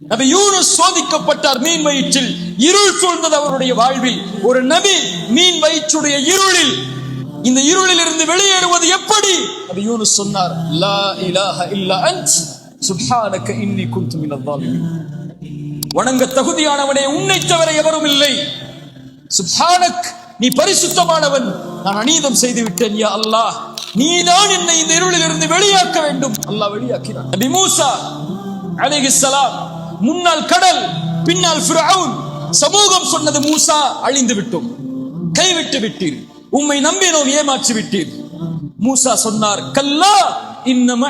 நபி யூனுஸ் சோதிக்கப்பட்டார் மீன் வயிற்றில். இருள் சூழ்ந்தது அவருடைய வாழ்வில். ஒரு நபி மீன் வயிற்றுடைய இருளில். இந்த இருளில் இருந்து வெளியேறுவது எப்படி? நபி யூனுஸ் சொன்னார் லா இலாஹ இல்லா அன்ட் சுப்ஹானக இன்னி குந்து மினல் வணங்க தகுதியானவனே உன்னை தவிர எவரும் இல்லை. சுப்ஹானக் நீ பரிசுத்தமானவன். நான் அநீதம் செய்து விட்டேன் யா அல்லாஹ். நீதான் என்னை இந்த இருளில் இருந்து வெளியாக்க வேண்டும். அல்லாஹ் வெளியாக்கினான். நபி மூசா அலைஹிஸ்ஸலாம் முன்னால் கடல் பின்னால் சமூகம் சொன்னது மூசா அழிந்து விட்டோம். கைவிட்டு விட்டீர். உம்மை நம்பினோம் ஏமாற்றி விட்டீர். மூசா சொன்னார் கல்லா இன்னம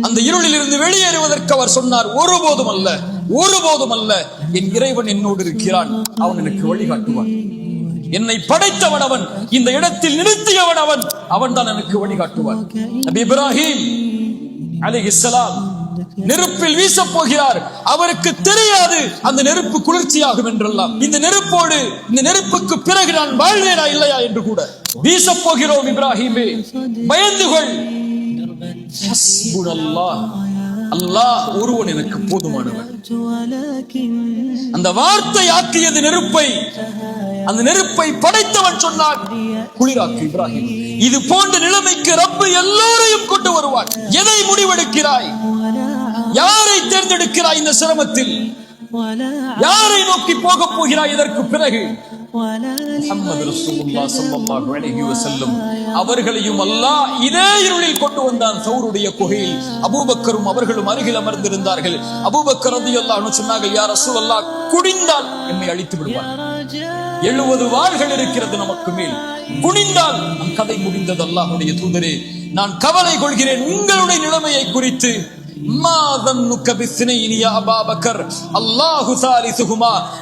அந்த இருளில் இருந்து வெளியேறுவதற்கு அவர் சொன்னார் ஒருபோதும் அல்ல ஒருபோதும் அல்ல. என் இறைவன் என்னோடு இருக்கிறான். அவன் எனக்கு வழிகாட்டுவான். என்னை படைத்தவன் அவன் இந்த இடத்தில் நிறுத்தியவன் அவன். அவன் தான் எனக்கு வழிகாட்டுவான். நபி இப்ராஹிம் இஸ்லாம் நெருப்பில் வீசப் போகிறார் அவருக்கு தெரியாது அந்த நெருப்பு குளிர்ச்சியாகும் என்றெல்லாம். இந்த நெருப்போடு இந்த நெருப்புக்கு பிறகு நான் வாழ்வேனா இல்லையா என்று கூட. வீசப் போகிறோம் இப்ராஹிமே. பயந்து கொள். அல்லாஹ் ஒருவன் எனக்கு போதுமானவன். அந்த வார்த்தை ஆக்கியது நெருப்பை அந்த நெருப்பை படைத்தவன் சொன்னான். குளிராக்கு இப்ராஹிம். இது போன்ற நிலைமைக்கு ரப்பு எல்லோரையும் கொண்டு வருவான். எதை முடிவெடுக்கிறாய்? யாரை தேர்ந்தெடுக்கிறாய் இந்த சிரமத்தில்? யாரை நோக்கி போக போகிறாய் இதற்கு பிறகு? அவர்களையும் அல்லாஹ் இதே இருளில் கொண்டு வந்தான் சௌருடைய குகையில். அபூபக்கரும் அவர்களும் அருகில் அமர்ந்திருந்தார்கள். அபூபக்கர் ரலியல்லாஹு அன்ஹு சொன்னார்கள் யா ரசூலல்லாஹ் குடிந்தால் என்னை அழித்து விடுவார் எழுபது வாள்கள் இருக்கிறது நமக்கு மேல். குனிந்தால் நம் கதை முடிந்தது அல்லாஹ்வுடைய தூதரே. நான் கவலை கொள்கிறேன். உங்களுடைய நிலைமையை குறித்து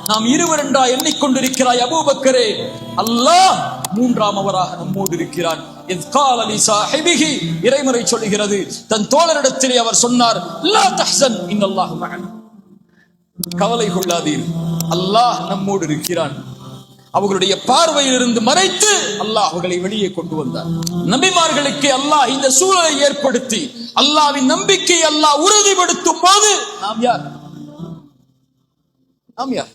நாம் இருவர் என்றா எண்ணிக்கொண்டிருக்கிறாய் அபூபக்கரே. அல்லாஹ் அவராக நம்மோடு இருக்கிறான் இறைமுறை சொல்லுகிறது. தன் தோழரிடத்திலே அவர் சொன்னார் கவலை கொள்ளாதீர். அல்லாஹ் நம்மோடு இருக்கிறான் அவர்களுடைய பார்வையிலிருந்து மறைத்து அல்லாஹ் அவர்களை வெளியே கொண்டு வந்தார். நபிமார்களுக்கு அல்லாஹ் இந்த சூழலை ஏற்படுத்தி அல்லாஹ்வின் நம்பிக்கை அல்லாஹ் உறுதிப்படுத்தும் போது நாம் யார்? நாம் யார்?